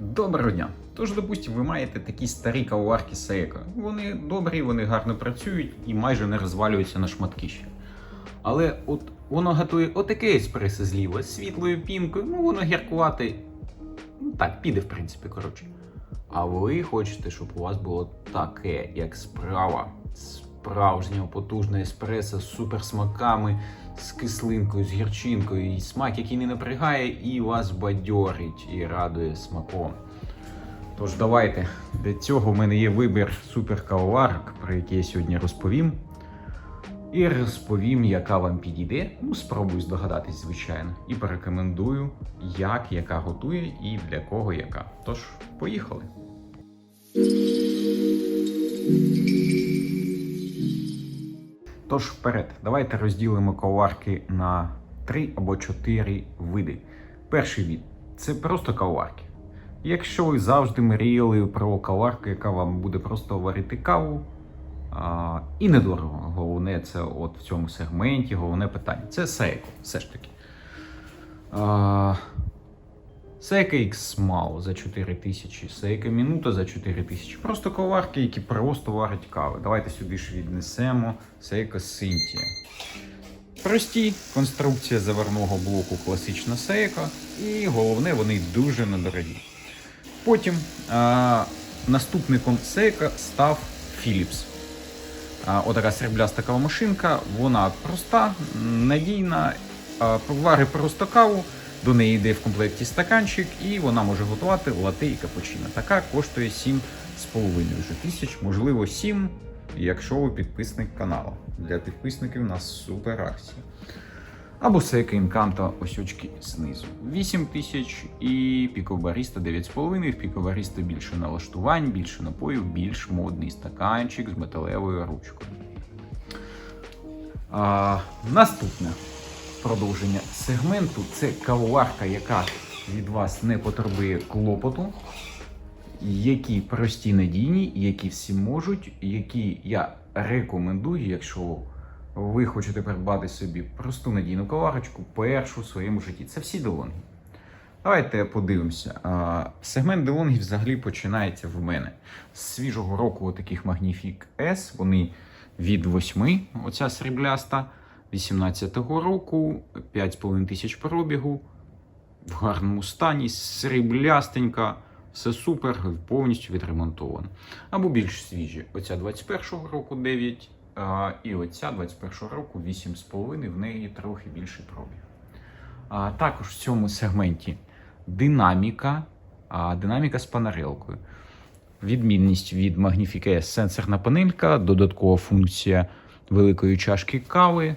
Доброго дня. Тож, допустимо, ви маєте такі старі кавоварки Seiko. Вони добрі, вони гарно працюють і майже не розвалюються на шматки ще. Але от воно готує отаке еспресо зліва з світлою пінкою, ну воно гіркувати. Ну так, піде, в принципі, коротше. А ви хочете, щоб у вас було таке, як справа. Справжнього потужне еспресо з суперсмаками, з кислинкою, з гірчинкою, і смак, який не напрягає, і вас бадьорить і радує смаком. Тож давайте. Для цього в мене є вибір суперкавоварок, про які я сьогодні розповім. І розповім, яка вам підійде. Ну, спробую здогадатись, звичайно. І порекомендую, як яка готує і для кого яка. Тож, поїхали. Тож вперед, давайте розділимо кавоварки на три або чотири види. Перший від це просто кавоварки. Якщо ви завжди мріяли про каварку, яка вам буде просто варити каву, а, і недорого. Головне, це от в цьому сегменті, головне питання. Це Seiko, все ж таки. А, Seiko X мало за 4 тисячі, Seiko Minuto за 4 тисячі. Просто коварки, які просто варять кави. Давайте сюди ж віднесемо Seiko Cintia. Прості конструкція заварного блоку класична Seiko, і головне, вони дуже недорогі. Потім а, наступником Seiko став Philips. А, Отака срібляста кавомашинка, вона проста, надійна, а, варить просто каву, до неї йде в комплекті стаканчик, і вона може готувати лате і капучино. Така коштує 7,5 вже тисяч, можливо, 7, якщо ви підписник каналу. Для підписників у нас супер акція. Або Seiko Encanto ось очки знизу. 8 тисяч і пікобаріста 9,5. В пікобаріста більше налаштувань, більше напоїв, більш модний стаканчик з металевою ручкою. А, наступне продовження сегменту це кавоварка, яка від вас не потребує клопоту, які прості надійні, які всі можуть, які я рекомендую, якщо ви хочете придбати собі просту надійну каварочку, першу в своєму житті. Це всі делонги. Давайте подивимося. Сегмент делонгів взагалі починається в мене. З свіжого року таких Magnific S, вони від 8, оця срібляста, 18-го року, 5,5 тисяч пробігу, в гарному стані, сріблястенька, все супер, повністю відремонтовано. Або більш свіжі. Оця 21-го року 9, а, і оця 21-го року 8,5, в неї трохи більший пробіг. А, також в цьому сегменті динаміка, динаміка з панарелкою. Відмінність від Magnifica S сенсорна панелька, додаткова функція великої чашки кави,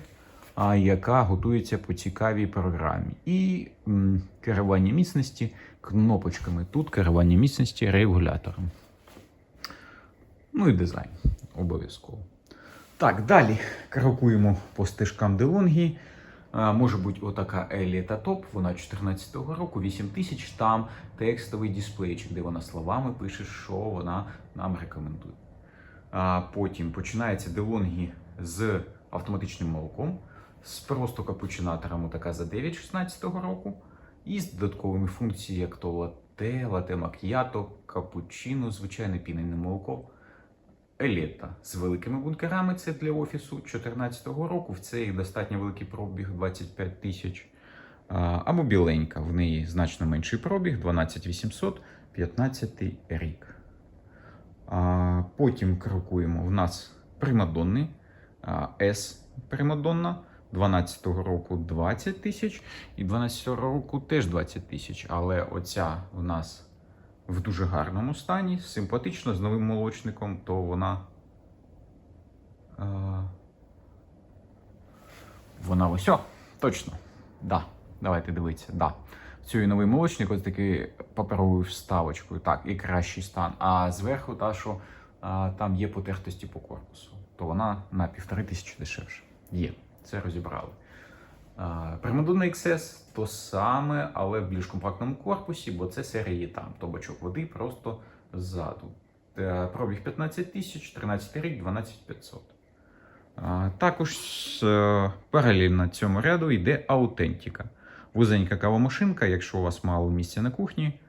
яка готується по цікавій програмі. І м, керування міцності кнопочками. Тут керування міцності регулятором. Ну і дизайн обов'язково. Так, далі крокуємо по стежкам Делонгі. Може бути отака Еліта Топ, вона 14-го року, 8 тисяч. Там текстовий дисплейчик, де вона словами пише, що вона нам рекомендує. Потім починається Делонгі з автоматичним молоком, з просто капучинатором така за 9 16-го року, і з додатковими функціями, як то лате, лате мак'ято, капучино, звичайне пінене молоко. Елета з великими бункерами, це для офісу 2014 року. В цей достатньо великий пробіг 25 тисяч. Або біленька, в неї значно менший пробіг 12800, 15 рік. А, Потім крокуємо. В нас примадонни S примадонна 12-го року 20 тисяч, і 12-го року теж 20 тисяч. Але оця в нас в дуже гарному стані, симпатично, з новим молочником, то вона. Е, вона ось точно. Да. Давайте дивитися. Да. Цю новий молочник, ось такий паперовою вставочкою. Так, і кращий стан. А зверху та, що а, там є потертості по корпусу, то вона на півтори тисячі дешевше. Є. Це розібрали. Примадонна XS то саме, але в більш компактному корпусі, бо це серія там. То бачок води просто ззаду. Е, Пробіг 15 тисяч, 13 рік, 12500. Також е, паралельно цьому ряду йде аутентика. Вузенька кавомашинка, якщо у вас мало місця на кухні,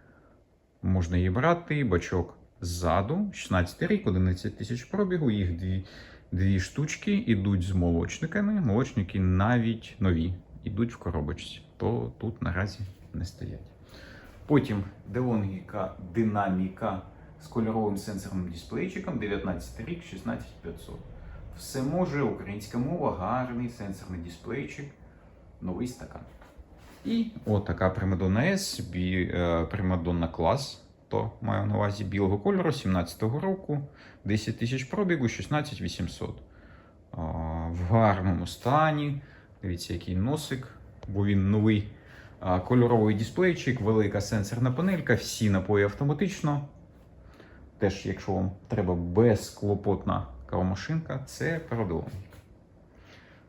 Можна її брати, бачок ззаду, 16 рік, 11 тисяч пробігу, їх дві, дві штучки ідуть з молочниками. Молочники навіть нові, ідуть в коробочці, то тут наразі не стоять. Потім Делонгіка динаміка з кольоровим сенсорним дисплейчиком, 19 рік, 16500. Все може, українська мова, гарний сенсорний дисплейчик, новий стакан. І отака Примадонна S, е, Примадонна клас, то маю на увазі білого кольору, 17-го року, 10 тисяч пробігу, 16800. А, в гарному стані. Дивіться, який носик, бо він новий. Кольоровий дисплейчик, велика сенсорна панелька, всі напої автоматично. Теж, якщо вам треба безклопотна кавомашинка, це парадолом.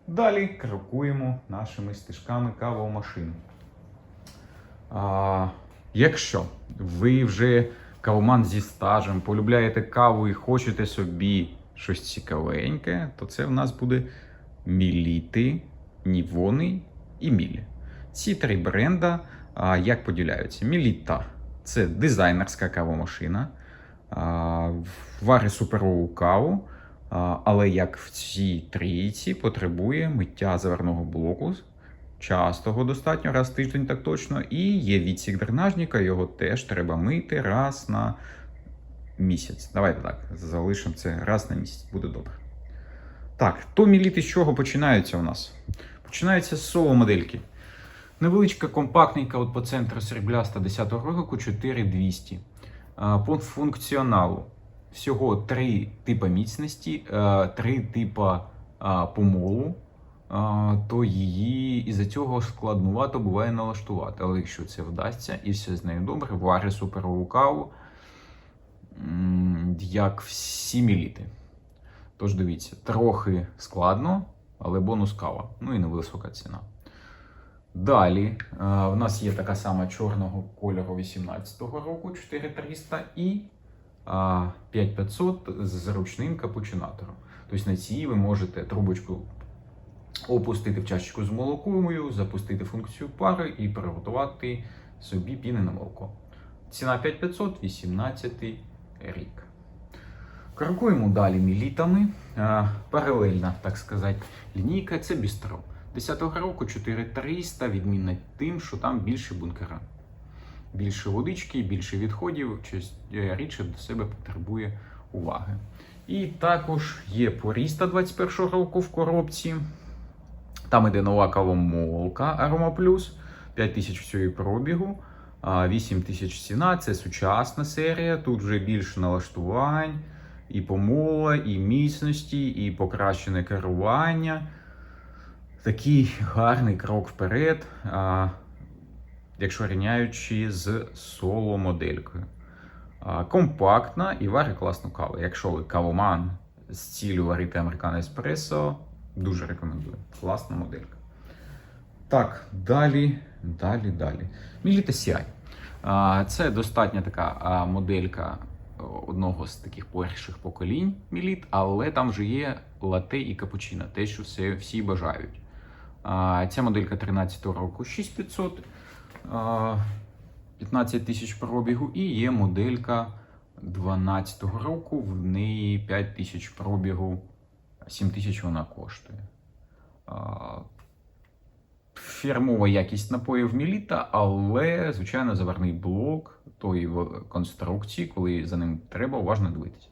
Далі крокуємо нашими стежками кавомашин. А, якщо ви вже кавоман зі стажем, полюбляєте каву і хочете собі щось цікавеньке, то це в нас буде міліти, нівони і мілі. Ці три бренда а, як поділяються? Міліта це дизайнерська кавомашина, а, варить суперову каву, але як в цій трійці потребує миття заварного блоку. Частого достатньо, раз в тиждень так точно. І є відсік дренажника, його теж треба мити раз на місяць. Давайте так, залишимо це раз на місяць, буде добре. Так, то міліти з чого починаються у нас? Починаються з соло модельки. Невеличка, компактненька, от по центру срібляста 10-го року 4200. А, По функціоналу всього три типа міцності, е, три типа помолу. То її із-за цього складнувато буває налаштувати. Але якщо це вдасться і все з нею добре, варить суперову каву, як всі міліти. Тож дивіться, трохи складно, але бонус кава. Ну і невисока ціна. Далі е, в нас є така сама чорного кольору 18-го року 4300 і 5500 з ручним капучинатором. Тобто на цій ви можете трубочку опустити в чашечку з молокою, запустити функцію пари і приготувати собі піни на молоко. Ціна 5500, 18 рік. Крокуємо далі мілітами. Е, Паралельна, так сказати, лінійка це бістро. 10-го року 4300 відмінна тим, що там більше бункера. Більше водички, більше відходів, е, рідше до себе потребує уваги. І також є поріста 21-го року в коробці. Там іде нова кавомолка Aroma Plus, 5000 всього пробігу, а, 8000 ціна. Це сучасна серія. Тут вже більше налаштувань, і помола, і міцності, і покращене керування. Такий гарний крок вперед, якщо рівняючи з соло-моделькою. Компактна і варить класну каву. Якщо ви кавоман з цілю варити американо еспресо, дуже рекомендую. Класна моделька. Так, далі, далі, далі. Міліта CI. Це достатньо така моделька одного з таких перших поколінь Міліт, але там вже є лате і капучино, те, що все, всі бажають. Ця моделька 13 року 6500, 15 тисяч пробігу, і є моделька 12 року, в неї 5 тисяч пробігу, 7 тисяч вона коштує. Фірмова якість напоїв Міліта, але, звичайно, заварний блок тої конструкції, коли за ним треба уважно дивитися.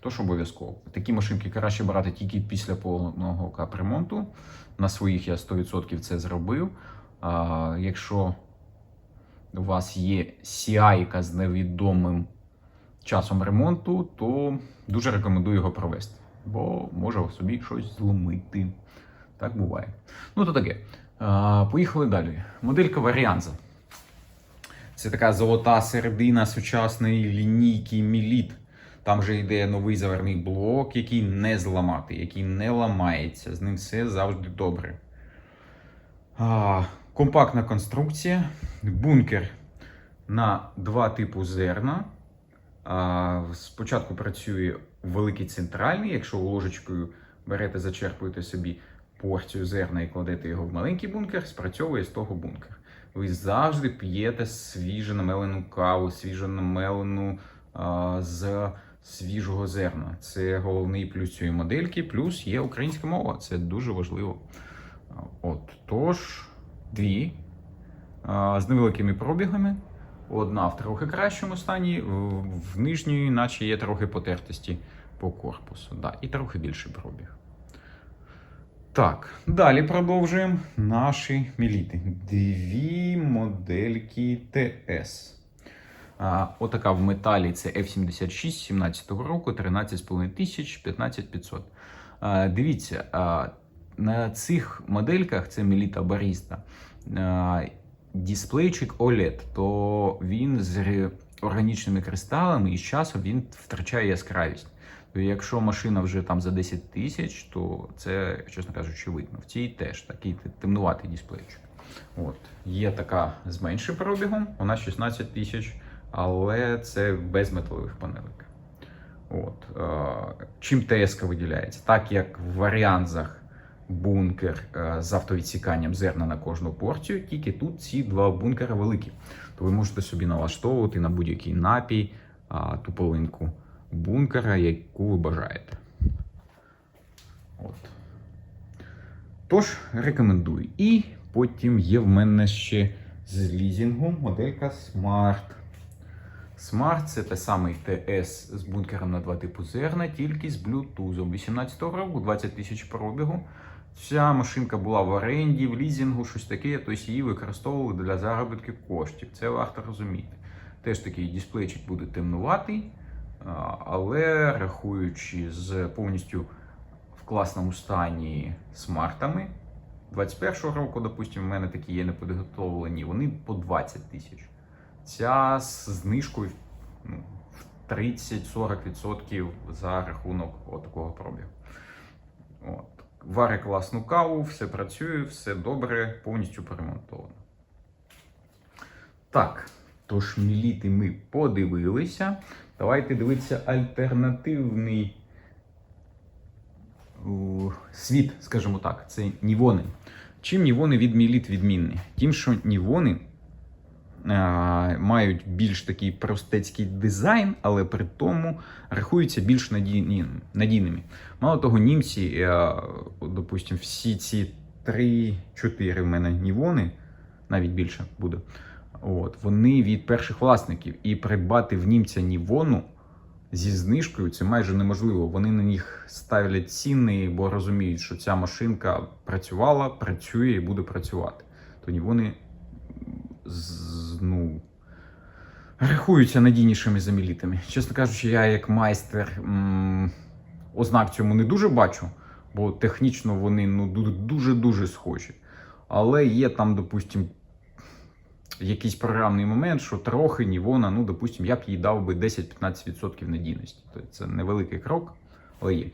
Тож обов'язково. Такі машинки краще брати тільки після повного капремонту. На своїх я 100% це зробив. А, якщо у вас є CI з невідомим часом ремонту, то дуже рекомендую його провести, бо може собі щось зломити. Так буває. Ну, то таке. Поїхали далі. Моделька Варіанза. Це така золота середина сучасної лінійки Міліт. Там вже йде новий заварний блок, який не зламати, який не ламається. З ним все завжди добре. А, компактна конструкція, бункер на два типу зерна. А, спочатку працює великий центральний, якщо ложечкою берете, зачерпуєте собі порцію зерна і кладете його в маленький бункер, спрацьовує з того бункер. ви завжди п'єте свіжо намелену каву, свіжо намелену а, з свіжого зерна. Це головний плюс цієї модельки, плюс є українська мова. Це дуже важливо. От, тож, дві а, з невеликими пробігами. Одна в трохи кращому стані, в, нижньої, наче є трохи потертості по корпусу. Да, і трохи більший пробіг. Так, далі продовжуємо наші міліти. Дві модельки ТС. А, отака в металі це F76 17-го року, 13,5 тисяч, 15500. А, дивіться, а, на цих модельках це Меліта Баріста. Дисплейчик OLED, то він з органічними кристалами і з часом він втрачає яскравість. Якщо машина вже там за 10 тисяч, то це, чесно кажучи, видно. В цій теж такий темнуватий дисплейчик. От. Є така з меншим пробігом, вона 16 тисяч, але це без металевих панелек. От. Чим ТСК виділяється? Так як в варіанзах бункер е, з автовідсіканням зерна на кожну порцію, тільки тут ці два бункери великі. То ви можете собі налаштовувати на будь-який напій ту половинку бункера, яку ви бажаєте. От. Тож, рекомендую. І потім є в мене ще з лізінгу моделька Smart. Smart це те самий ТС з бункером на два типу зерна, тільки з Bluetooth. 18 року, 20 тисяч пробігу. Ця машинка була в оренді, в лізінгу, щось таке, тобто її використовували для заробітки коштів. Це варто розуміти. Теж такий дисплейчик буде темнуватий, але рахуючи з повністю в класному стані смартами 21-го року, допустимо, в мене такі є неподготовлені, вони по 20 тисяч. Ця з знижкою ну, в 30-40% за рахунок такого пробігу. От. Вари класну каву, все працює, все добре, повністю поремонтовано. Так, тож міліти ми подивилися. Давайте дивитися альтернативний світ, скажімо так, це нівони. Чим нівони від міліт відмінні? Тим, що нівони мають більш такий простецький дизайн, але при тому рахуються більш надійними. Мало того, німці, е, допустимо, всі ці 3-4 в мене нівони, навіть більше буде. От, вони від перших власників. І придбати в німця нівону зі знижкою це майже неможливо. Вони на них ставлять ціни, бо розуміють, що ця машинка працювала, працює і буде працювати. То нівони ну, рахуються надійнішими за мілітами. Чесно кажучи, я як майстер м, ознак цьому не дуже бачу, бо технічно вони ну, дуже-дуже схожі. Але є там, допустимо, якийсь програмний момент, що трохи Нівона, ну, допустимо, я б їй дав би 10-15% надійності. Тобто це невеликий крок, але є.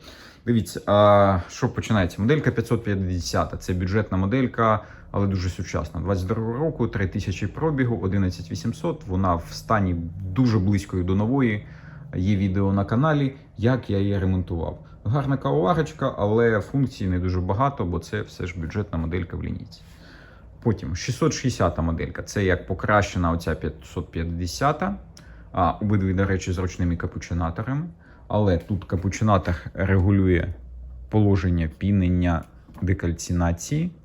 Дивіться, а, що починається? Моделька 550, це бюджетна моделька, але дуже сучасна. 22 року, 3000 пробігу, 11800. Вона в стані дуже близькою до нової. Є відео на каналі, як я її ремонтував. Гарна кавоварочка, але функцій не дуже багато, бо це все ж бюджетна моделька в лінійці. Потім 660 моделька. Це як покращена оця 550. А, обидві, до речі, з ручними капучинаторами. Але тут капучинатор регулює положення пінення декальцинації, а,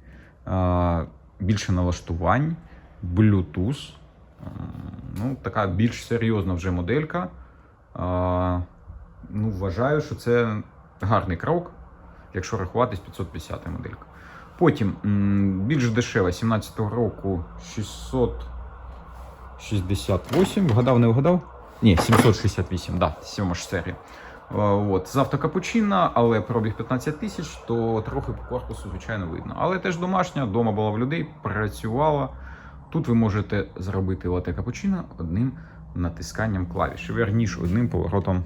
більше налаштувань, Bluetooth. Ну, така більш серйозна вже моделька. Ну, вважаю, що це гарний крок, якщо рахуватись 550 моделька. Потім більш дешева 17-го року 668. Вгадав, не вгадав? Ні, 768, да, сьома ж серія. От, з автокапучино, але пробіг 15 тисяч, то трохи по корпусу, звичайно, видно. Але теж домашня, вдома була в людей, працювала. Тут ви можете зробити лате капучино одним натисканням клавіші, верніше одним поворотом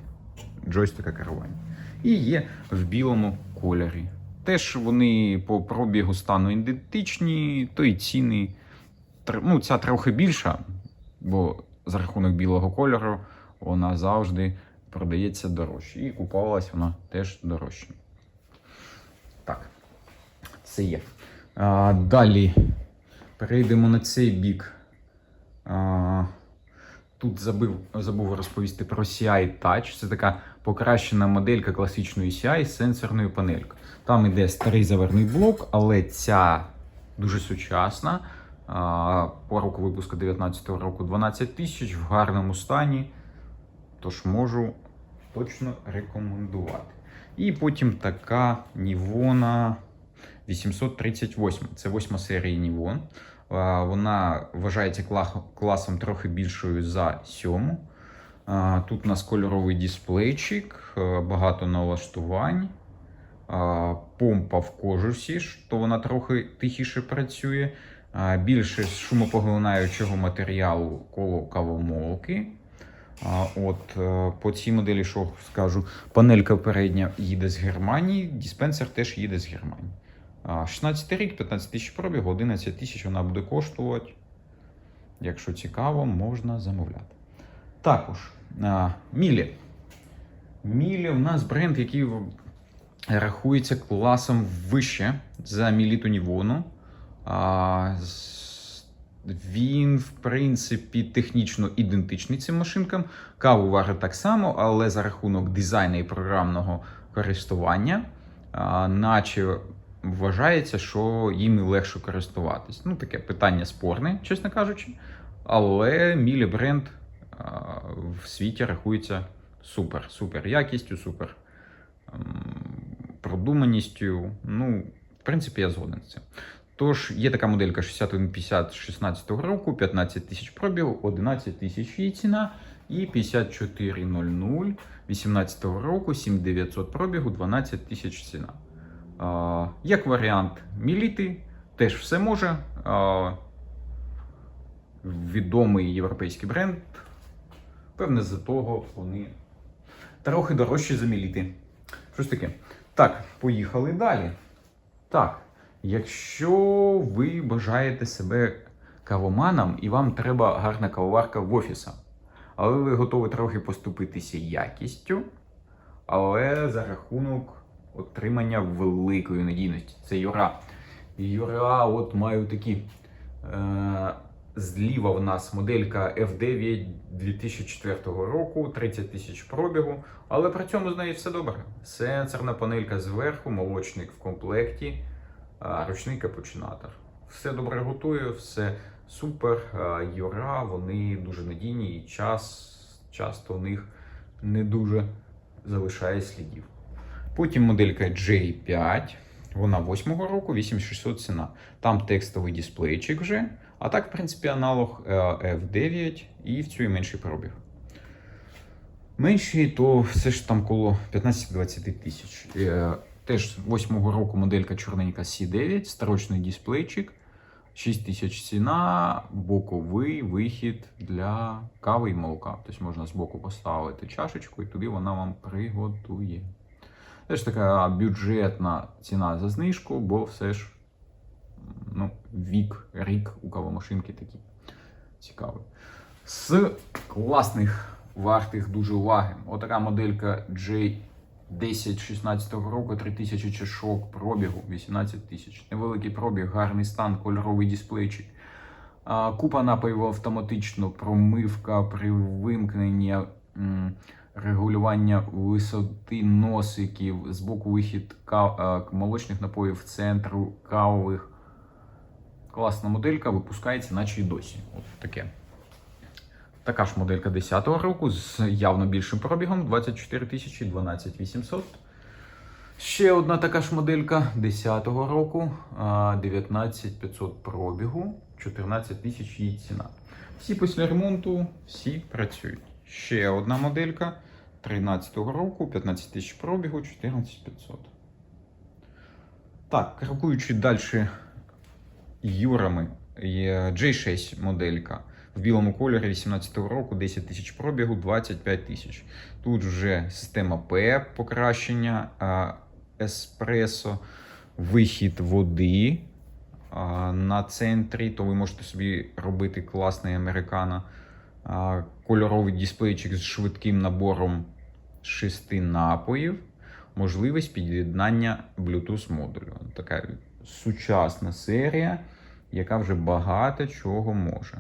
джойстика керування. І є в білому кольорі. Теж вони по пробігу стану ідентичні, то і ціни. Ну, ця трохи більша, бо за рахунок білого кольору вона завжди продається дорожче. І купувалась вона теж дорожче. Так, це є. А, далі Перейдемо на цей бік. А, Тут забив, забув розповісти про CI Touch. Це така покращена моделька класичної CI з сенсорною панелькою. Там іде старий заверний блок, але ця дуже сучасна. По року випуску 2019 року 12 тисяч в гарному стані. Тож можу точно рекомендувати. І потім така Нівона 838. Це восьма серія Нівон. Вона вважається класом трохи більшою за сьому. Тут у нас кольоровий дисплейчик, багато налаштувань, помпа в кожусі, що вона трохи тихіше працює, більше шумопоглинаючого матеріалу коло кавомолки. От е, по цій моделі, що скажу, панелька передня їде з Германії, диспенсер теж їде з Германії. А, 16 рік, 15 тисяч пробігу, 11 тисяч вона буде коштувати. Якщо цікаво, можна замовляти. Також Мілі. Мілі в нас бренд, який рахується класом вище за Міліту Нівону. Він, в принципі, технічно ідентичний цим машинкам. Каву варить так само, але за рахунок дизайну і програмного користування, наче вважається, що їм легше користуватись. Ну, таке питання спорне, чесно кажучи. Але Мілі бренд в світі рахується супер, супер якістю, супер ем, продуманістю. Ну, в принципі, я згоден з цим. Тож, є така моделька 6150 16 року, 15 тисяч пробігу, 11 тисяч її ціна. І 5400 18 року, 7900 пробігу, 12 тисяч ціна. А, як варіант міліти, теж все може. А, відомий європейський бренд. Певне, за того вони трохи дорожчі за міліти. Щось таке. Так, поїхали далі. Так, якщо ви бажаєте себе кавоманом і вам треба гарна кавоварка в офісах, але ви готові трохи поступитися якістю, але за рахунок отримання великої надійності. Це Юра. Юра, от маю такі. Е- Зліва в нас моделька F9 2004 року, 30 тисяч пробігу, але при цьому з нею все добре. Сенсорна панелька зверху, молочник в комплекті, ручний капучинатор. Все добре готує, все супер. Юра, вони дуже надійні і час часто у них не дуже залишає слідів. Потім моделька J5, вона 8-го року, 8600 ціна. Там текстовий дисплейчик вже. А так, в принципі, аналог е, F9 і в цю і менший пробіг. Менший, то все ж там коло 15-20 тисяч. Теж 8-го року моделька чорненька C9, строчний дисплейчик, 6 тисяч ціна, боковий вихід для кави і молока. Тобто можна збоку поставити чашечку і туди вона вам приготує. Теж така бюджетна ціна за знижку, бо все ж ну, вік, рік у кавомашинки такі цікаві. З класних вартих дуже уваги. Отака моделька J10 16 року, 3000 чашок, пробігу 18 тисяч. Невеликий пробіг, гарний стан, кольоровий дисплейчик. Купа напоїв автоматично, промивка при вимкненні, регулювання висоти носиків, збоку вихід кав, молочних напоїв, центру кавових. Класна моделька, випускається, наче й досі. От таке. Така ж моделька 10-го року з явно більшим пробігом 24 тисячі 12 800. Ще одна така ж моделька 10-го року, а, 19 500 пробігу, 14 тисяч її ціна. Всі після ремонту, всі працюють. Ще одна моделька 13-го року, 15 тисяч пробігу, 14 500. Так, крокуючи далі Юрами, є J6 моделька в білому кольорі 18-го року, 10 тисяч пробігу, 25 тисяч. Тут вже система P покращення, еспресо, вихід води на центрі, то ви можете собі робити класний американо. Кольоровий дисплейчик з швидким набором шести напоїв, можливість під'єднання Bluetooth модулю. Така сучасна серія. яка вже багато чого може.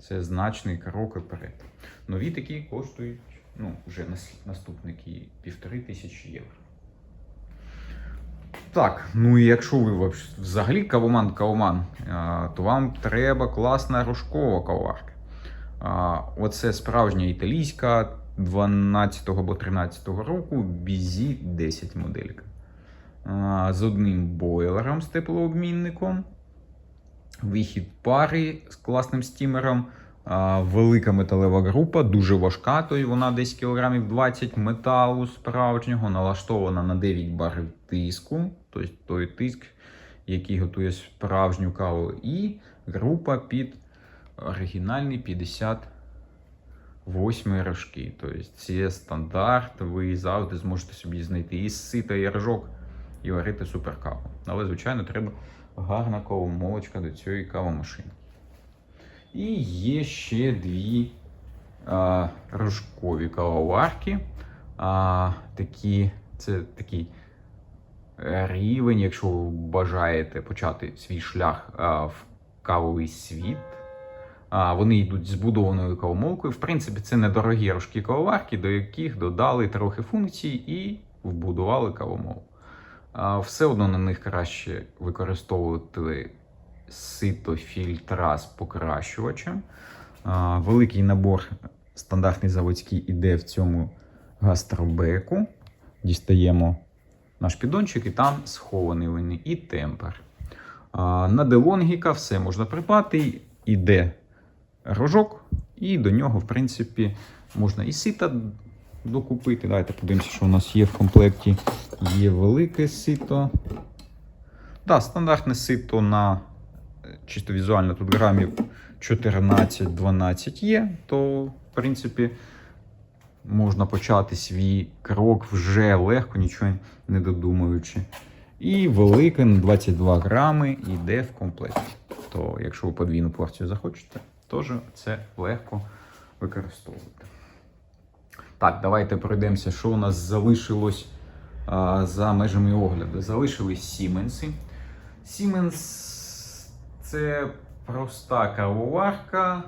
Це значний крок вперед. Нові такі коштують ну, вже нас- наступники півтори тисячі євро. Так, ну і якщо ви взагалі кавоман кавоман, то вам треба класна рожкова кавоварка. Оце справжня італійська 12 або 13 року BZ 10 моделька. З одним бойлером з теплообмінником. Вихід пари з класним стімером. Велика металева група, дуже важка, то вона десь кілограмів 20 металу справжнього, налаштована на 9 барів тиску, тобто той тиск, який готує справжню каву. І група під оригінальні 58 рожки. Тобто це стандарт, ви завжди зможете собі знайти і сита, і рожок, і варити супер каву. Але, звичайно, треба гарна кавомолочка до цієї кавомашини. І є ще дві а, рожкові кавоварки. А, такі, це такий рівень, якщо ви бажаєте почати свій шлях а, в кавовий світ. А, вони йдуть з будованою кавомолкою. В принципі, це недорогі рожкі кавоварки, до яких додали трохи функцій і вбудували кавомолку. Все одно на них краще використовувати сито фільтра з покращувачем. Великий набор стандартний заводський іде в цьому гастробеку. Дістаємо наш піддончик, і там схований вони і темпер. На делонгіка все можна припати. Іде рожок, і до нього, в принципі, можна і сита докупити. Давайте подивимося, що у нас є в комплекті. Є велике сито. Так, стандартне сито на е, чисто візуально тут грамів 14-12 є, то, в принципі, можна почати свій крок вже легко, нічого не додумуючи. І велике на 22 грами йде в комплекті. То, якщо ви подвійну порцію захочете, теж це легко використовувати. Так, давайте пройдемося, що у нас залишилось а, за межами огляду. Залишились Сіменси. Siemens це проста кавоварка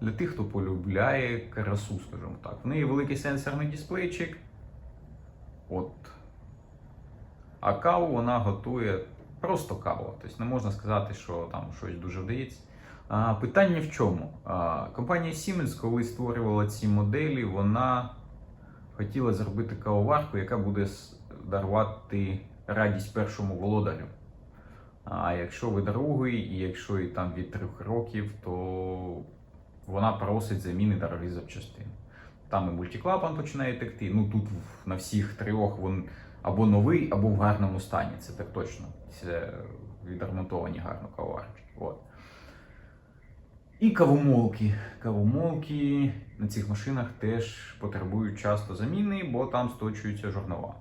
для тих, хто полюбляє красу, скажімо так. В неї великий сенсорний дисплейчик. От. А каву вона готує просто каву. Тобто не можна сказати, що там щось дуже вдається. А, питання в чому? А, компанія Siemens, коли створювала ці моделі, вона хотіла зробити кавоварку, яка буде дарувати радість першому володарю. А якщо ви другий, і якщо і там від трьох років, то вона просить заміни дорогі запчастини. Там і мультиклапан починає текти. Ну тут на всіх трьох він або новий, або в гарному стані. Це так точно. Це відремонтовані гарно каварочки. От. І кавомолки. Кавомолки на цих машинах теж потребують часто заміни, бо там сточуються жорнова.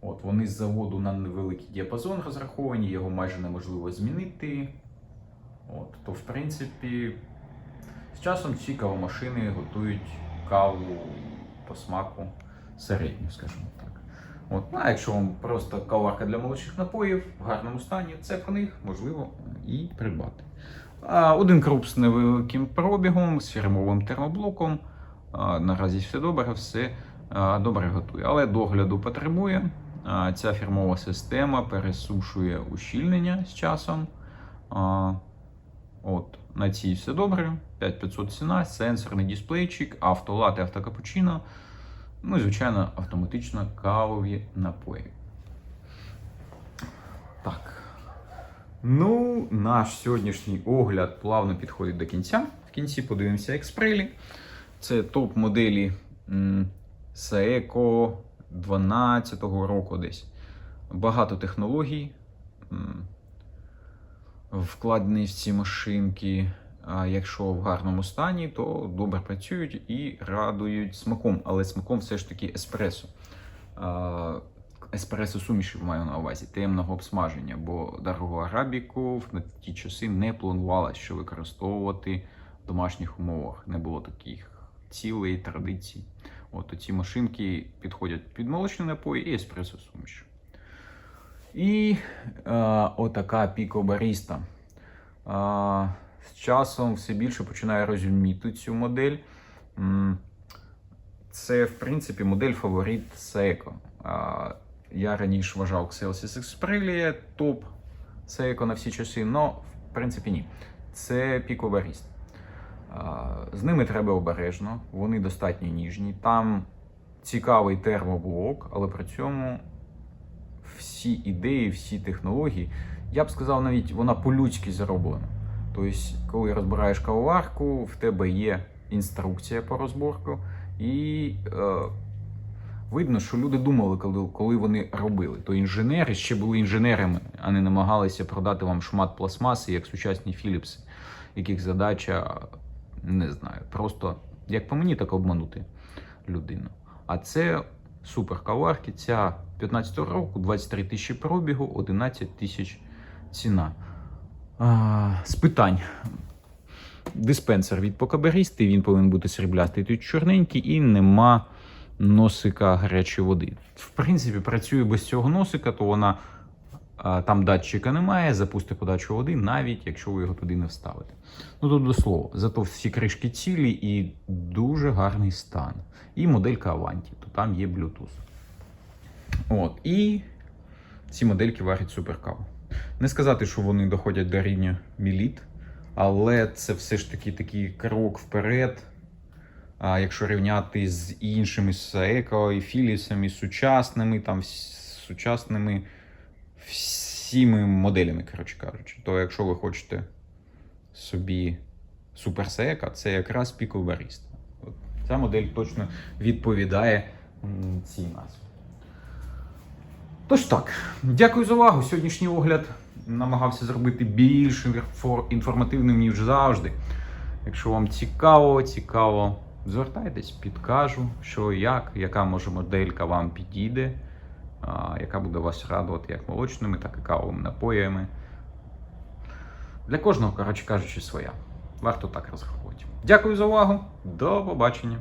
От, вони з заводу на невеликий діапазон розраховані, його майже неможливо змінити. От, то, в принципі, з часом ці кавомашини готують каву по смаку середню, скажімо так. От, ну, а якщо вам просто каварка для молодших напоїв в гарному стані, це про них можливо і придбати. Один круп з невеликим пробігом, з фірмовим термоблоком. Наразі все добре, все добре готує. Але догляду потребує. Ця фірмова система пересушує ущільнення з часом. От, на цій все добре. 5500 ціна, сенсорний дисплейчик, автолати, автокапучино. Ну і, звичайно, автоматично кавові напої. Так. Ну, наш сьогоднішній огляд плавно підходить до кінця. В кінці подивимося експрелі. Це топ-моделі Saeco 12-го року десь. Багато технологій вкладені в ці машинки. А якщо в гарному стані, то добре працюють і радують смаком, але смаком все ж таки еспресо. Еспресо сумішів маю на увазі темного обсмаження, бо дорогу арабіку в ті часи не планувалося, що використовувати в домашніх умовах. Не було таких цілей традицій. От ці машинки підходять під молочні напої і еспресо суміш. І е, отака піко баріста. а, з часом все більше починаю розуміти цю модель. Це, в принципі, модель фаворит Seiko. Я раніше вважав Excelsis Xperia топ Seiko на всі часи, але в принципі ні. Це Barista. А, З ними треба обережно, вони достатньо ніжні. Там цікавий термоблок, але при цьому всі ідеї, всі технології, я б сказав, навіть вона по-людськи зроблена. Тобто, коли розбираєш кавоварку, в тебе є інструкція по розборку, і е, видно, що люди думали, коли, коли вони робили. То інженери ще були інженерами, а не намагалися продати вам шмат пластмаси, як сучасні Філіпси, яких задача, не знаю, просто як по мені, так обманути людину. А це супер каварки. Ця 15 року, 23 тисячі пробігу, 11 тисяч ціна. А, з питань. Диспенсер від покаберисти, він повинен бути сріблястий, тут чорненький, і нема носика гарячої води. В принципі, працює без цього носика, то вона там датчика немає, запустить подачу води, навіть якщо ви його туди не вставите. Ну тут до слова, зато всі кришки цілі і дуже гарний стан. І моделька Avanti, то там є Bluetooth. От, і ці модельки варять супер каву. Не сказати, що вони доходять до рівня міліт, але це все ж таки такий крок вперед. А якщо рівняти з іншими Seiko і Philipsами, сучасними, там сучасними всіми моделями, коротше кажучи, то якщо ви хочете собі Super Seiko, це якраз. От Ця модель точно відповідає цій назві. Тож так, дякую за увагу. Сьогоднішній огляд намагався зробити більш інформативним, ніж завжди. Якщо вам цікаво, цікаво, звертайтесь, підкажу, що як, яка може моделька вам підійде, яка буде вас радувати як молочними, так і кавовими напоями. Для кожного, коротше кажучи, своя. Варто так розраховувати. Дякую за увагу. До побачення.